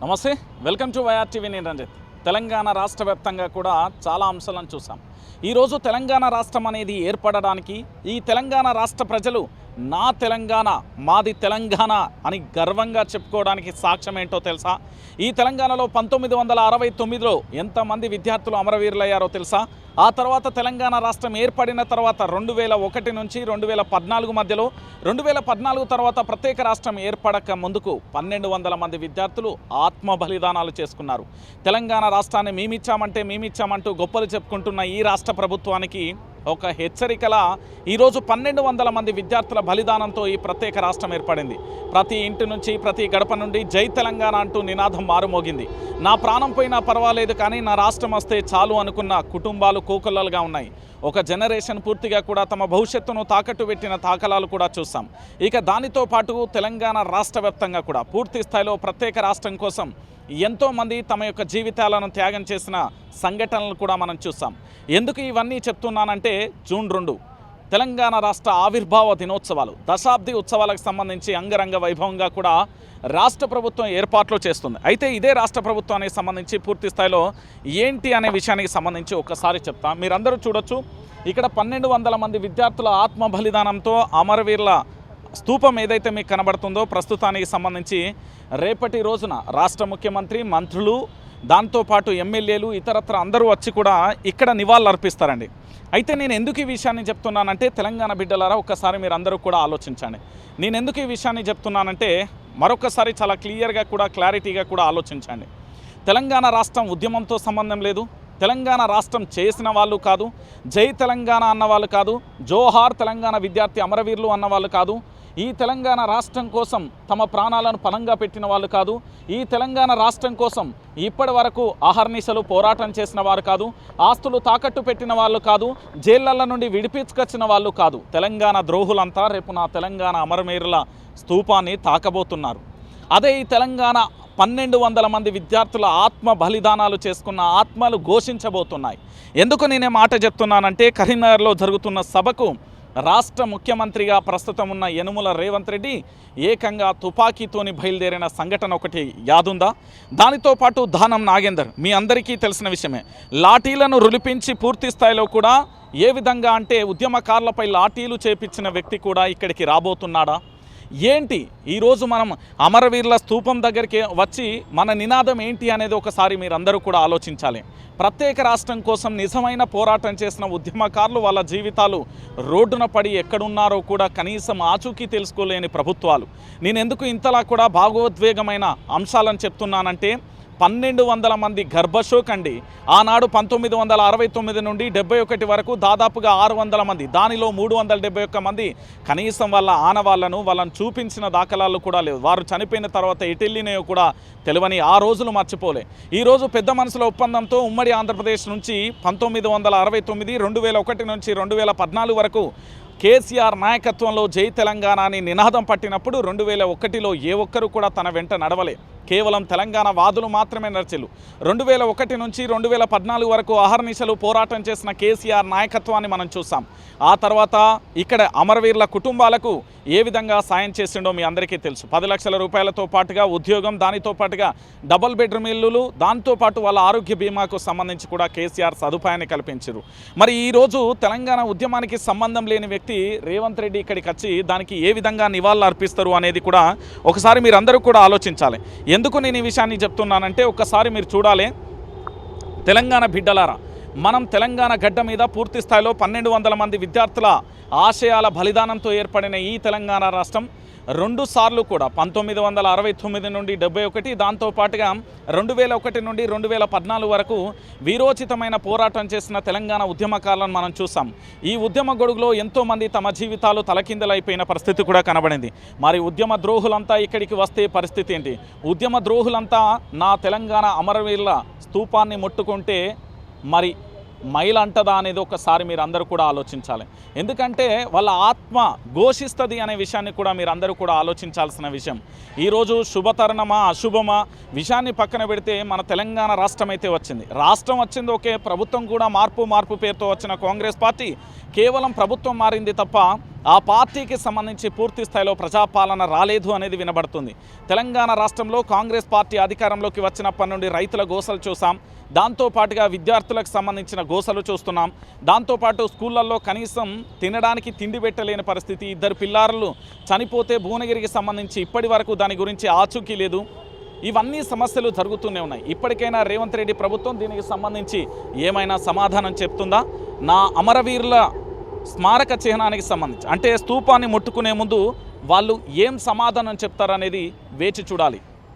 నమస్తే welcome to YR TV నేను రంజిత్. తెలంగాణ రాష్ట్ర వ్యాప్తంగా కూడా చాలా అంశాలను చూసాం ఈరోజు తెలంగాణ రాష్ట్రం అనేది ఏర్పడడానికి ఈ తెలంగాణ రాష్ట్ర ప్రజలు నా తెలంగాణ మాది తెలంగాణ అని గర్వంగా చెప్పుకోవడానికి సాక్ష్యం ఏంటో తెలుసా? ఈ తెలంగాణలో పంతొమ్మిది వందల అరవై తొమ్మిదిలో ఎంతమంది విద్యార్థులు అమరవీరులయ్యారో తెలుసా? ఆ తర్వాత తెలంగాణ రాష్ట్రం ఏర్పడిన తర్వాత రెండు వేల ఒకటి నుంచి రెండు వేల పద్నాలుగు మధ్యలో రెండు వేల పద్నాలుగు తర్వాత ప్రత్యేక రాష్ట్రం ఏర్పడక ముందుకు పన్నెండు వందల మంది విద్యార్థులు ఆత్మ బలిదానాలు చేసుకున్నారు. తెలంగాణ రాష్ట్రాన్ని మేమిచ్చామంటే మేమిచ్చామంటూ గొప్పలు చెప్పుకుంటున్న ఈ రాష్ట్ర ప్రభుత్వానికి ఒక హెచ్చరికల ఈరోజు పన్నెండు వందల మంది విద్యార్థుల బలిదానంతో ఈ ప్రత్యేక రాష్ట్రం ఏర్పడింది. ప్రతి ఇంటి నుంచి ప్రతి గడప నుండి జై తెలంగాణ అంటూ నినాదం మారుమోగింది. నా ప్రాణం పోయినా పర్వాలేదు కానీ నా రాష్ట్రం వస్తే చాలు అనుకున్న కుటుంబాలు కోకొల్లలుగా ఉన్నాయి. ఒక జనరేషన్ పూర్తిగా కూడా తమ భవిష్యత్తును తాకట్టు పెట్టిన తాకలాలు కూడా చూసాం ఇక దానితో పాటు తెలంగాణ రాష్ట్ర వ్యాప్తంగా కూడా పూర్తి స్థాయిలో ప్రత్యేక రాష్ట్రం కోసం ఎంతోమంది తమ యొక్క జీవితాలను త్యాగం చేసిన సంఘటనలు కూడా మనం చూసాం. ఎందుకు ఇవన్నీ చెప్తున్నానంటే జూన్ రెండు తెలంగాణ రాష్ట్ర ఆవిర్భావ దినోత్సవాలు దశాబ్ది ఉత్సవాలకు సంబంధించి అంగరంగ వైభవంగా కూడా రాష్ట్ర ప్రభుత్వం ఏర్పాట్లు చేస్తుంది. అయితే ఇదే రాష్ట్ర ప్రభుత్వానికి సంబంధించి పూర్తి స్థాయిలో ఏంటి అనే విషయానికి సంబంధించి ఒకసారి చెప్తా. మీరందరూ చూడొచ్చు. ఇక్కడ పన్నెండు వందల మంది విద్యార్థుల ఆత్మ బలిదానంతో అమరవీరుల స్తూపం ఏదైతే మీకు కనబడుతుందో ప్రస్తుతానికి సంబంధించి రేపటి రోజున రాష్ట్ర ముఖ్యమంత్రి మంత్రులు దాంతోపాటు ఎమ్మెల్యేలు ఇతరత్ర అందరూ వచ్చి కూడా ఇక్కడ నివాళులు అర్పిస్తారండి అయితే నేను ఎందుకు ఈ విషయాన్ని చెప్తున్నానంటే తెలంగాణ బిడ్డలారా ఒక్కసారి మీరు అందరూ కూడా ఆలోచించండి. నేను ఎందుకు ఈ విషయాన్ని చెప్తున్నానంటే మరొకసారి చాలా క్లియర్గా కూడా క్లారిటీగా కూడా ఆలోచించండి. తెలంగాణ రాష్ట్రం ఉద్యమంతో సంబంధం లేదు. తెలంగాణ రాష్ట్రం చేసిన వాళ్ళు కాదు జై తెలంగాణ అన్న వాళ్ళు కాదు జోహార్ తెలంగాణ విద్యార్థి అమరవీరులు అన్న వాళ్ళు కాదు ఈ తెలంగాణ రాష్ట్రం కోసం తమ ప్రాణాలను పనంగా పెట్టిన వాళ్ళు కాదు ఈ తెలంగాణ రాష్ట్రం కోసం ఇప్పటి వరకు అహర్నిశలు పోరాటం చేసిన వారు కాదు ఆస్తులు తాకట్టు పెట్టిన వాళ్ళు కాదు జైళ్ళ నుండి విడిపించుకొచ్చిన వాళ్ళు కాదు. తెలంగాణ ద్రోహులంతా రేపు నా తెలంగాణ అమరమేరుల స్తూపాన్ని తాకబోతున్నారు. అదే ఈ తెలంగాణ పన్నెండు వందల మంది విద్యార్థుల ఆత్మ బలిదానాలు చేసుకున్న ఆత్మలు ఘోషించబోతున్నాయి. ఎందుకు నేనే మాట చెప్తున్నానంటే కరీంనగర్లో జరుగుతున్న సభకు రాష్ట్ర ముఖ్యమంత్రిగా ప్రస్తుతం ఉన్న యనుమల రేవంత్ రెడ్డి ఏకంగా తుపాకీతోని బయలుదేరిన సంఘటన ఒకటి యాదుందా? దానితో పాటు దానం నాగేందర్ మీ అందరికీ తెలిసిన విషయమే. లాఠీలను రులిపించి పూర్తి స్థాయిలో కూడా ఏ విధంగా అంటే ఉద్యమకారులపై లాఠీలు చేపించిన వ్యక్తి కూడా ఇక్కడికి రాబోతున్నాడా? ఏంటి? ఈరోజు మనం అమరవీరుల స్థూపం దగ్గరికి వచ్చి మన నినాదం ఏంటి అనేది ఒకసారి మీరందరూ కూడా ఆలోచించాలి. ప్రత్యేక రాష్ట్రం కోసం నిజమైన పోరాటం చేసిన ఉద్యమకారులు వాళ్ళ జీవితాలు రోడ్డున పడి ఎక్కడున్నారో కూడా కనీసం ఆచూకీ తెలుసుకోలేని ప్రభుత్వాలు. నేను ఎందుకు ఇంతలా కూడా భాగోద్వేగమైన అంశాలను చెప్తున్నానంటే పన్నెండు వందల మంది గర్భశోక్ అండి. ఆనాడు పంతొమ్మిది వందల అరవై తొమ్మిది నుండి డెబ్బై ఒకటి వరకు దాదాపుగా ఆరు వందల మంది దానిలో మూడు వందల డెబ్బై ఒక్క మంది కనీసం వాళ్ళ ఆనవాళ్ళను వాళ్ళని చూపించిన దాఖలాలు కూడా లేవు. వారు చనిపోయిన తర్వాత ఎటెళ్ళినాయో కూడా తెలియని ఆ రోజులు మర్చిపోలే. ఈరోజు పెద్ద మనసుల ఒప్పందంతో ఉమ్మడి ఆంధ్రప్రదేశ్ నుంచి పంతొమ్మిది వందల అరవై తొమ్మిది రెండు వేల ఒకటి నుంచి రెండు వేల పద్నాలుగు వరకు కేసీఆర్ నాయకత్వంలో జై తెలంగాణ అని నినాదం పట్టినప్పుడు రెండు వేల ఒకటిలో ఏ ఒక్కరు కూడా తన వెంట నడవలే. కేవలం తెలంగాణ వాదులు మాత్రమే నడిచిలు రెండు వేల ఒకటి నుంచి రెండు వేల పద్నాలుగు వరకు అహర్నిశలు పోరాటం చేసిన కేసీఆర్ నాయకత్వాన్ని మనం చూసాం. ఆ తర్వాత ఇక్కడ అమరవీరుల కుటుంబాలకు ఏ విధంగా సాయం చేసిండో మీ అందరికీ తెలుసు. పది లక్షల రూపాయలతో పాటుగా ఉద్యోగం దానితో పాటుగా డబుల్ బెడ్రూమ్ ఇల్లులు దాంతోపాటు వాళ్ళ ఆరోగ్య బీమాకు సంబంధించి కూడా కేసీఆర్ సదుపాయాన్ని కల్పించారు. మరి ఈరోజు తెలంగాణ ఉద్యమానికి సంబంధం లేని వ్యక్తి రేవంత్ రెడ్డి ఇక్కడికి వచ్చి దానికి ఏ విధంగా నివాళులు అర్పిస్తారు అనేది కూడా ఒకసారి మీరందరూ కూడా ఆలోచించాలి. ఎందుకు నేను ఈ విషయాన్ని చెప్తున్నానంటే ఒక్కసారి మీరు చూడాలి. తెలంగాణ బిడ్డలారా మనం తెలంగాణ గడ్డ మీద పూర్తి స్థాయిలో పన్నెండు వందల మంది విద్యార్థుల ఆశయాల బలిదానంతో ఏర్పడిన ఈ తెలంగాణ రాష్ట్రం రెండు సార్లు కూడా పంతొమ్మిది వందల అరవై తొమ్మిది నుండి డెబ్బై ఒకటి దాంతోపాటుగా రెండు వేల ఒకటి నుండి రెండు వేల పద్నాలుగు వరకు వీరోచితమైన పోరాటం చేసిన తెలంగాణ ఉద్యమకాలను మనం చూసాం. ఈ ఉద్యమ గొడుగులో ఎంతోమంది తమ జీవితాలు తలకిందలైపోయిన పరిస్థితి కూడా కనబడింది. మరి ఉద్యమ ద్రోహులంతా ఇక్కడికి వస్తే పరిస్థితి ఏంటి? ఉద్యమ ద్రోహులంతా నా తెలంగాణ అమరవీరుల స్తూపాన్ని ముట్టుకుంటే మరి మైల్ అంటదా అనేది ఒకసారి మీరు అందరూ కూడా ఆలోచించాలి. ఎందుకంటే వాళ్ళ ఆత్మ ఘోషిస్తుంది అనే విషయాన్ని కూడా మీరు అందరూ కూడా ఆలోచించాల్సిన విషయం. ఈరోజు శుభతరుణమా అశుభమా విషయాన్ని పక్కన పెడితే మన తెలంగాణ రాష్ట్రం అయితే వచ్చింది. రాష్ట్రం వచ్చింది ఓకే ప్రభుత్వం కూడా మార్పు మార్పు పేరుతో వచ్చిన కాంగ్రెస్ పార్టీ కేవలం ప్రభుత్వం మారింది తప్ప ఆ పార్టీకి సంబంధించి పూర్తి స్థాయిలో ప్రజాపాలన రాలేదు అనేది వినబడుతుంది. తెలంగాణ రాష్ట్రంలో కాంగ్రెస్ పార్టీ అధికారంలోకి వచ్చినప్పటి నుండి రైతుల గోసలు చూసాం. దాంతోపాటుగా విద్యార్థులకు సంబంధించిన గోసలు చూస్తున్నాం. దాంతోపాటు స్కూళ్ళల్లో కనీసం తినడానికి తిండి పెట్టలేని పరిస్థితి. ఇద్దరు పిల్లారులు చనిపోతే భువనగిరికి సంబంధించి ఇప్పటి వరకు దాని గురించి ఆచూకీ లేదు. ఇవన్నీ సమస్యలు జరుగుతూనే ఉన్నాయి. ఇప్పటికైనా రేవంత్ రెడ్డి ప్రభుత్వం దీనికి సంబంధించి ఏమైనా సమాధానం చెప్తుందా? నా అమరవీరుల స్మారక చిహ్నానికి సంబంధించి అంటే స్తూపాన్ని ముట్టుకునే ముందు వాళ్ళు ఏం సమాధానం చెప్తారనేది వేచి చూడాలి.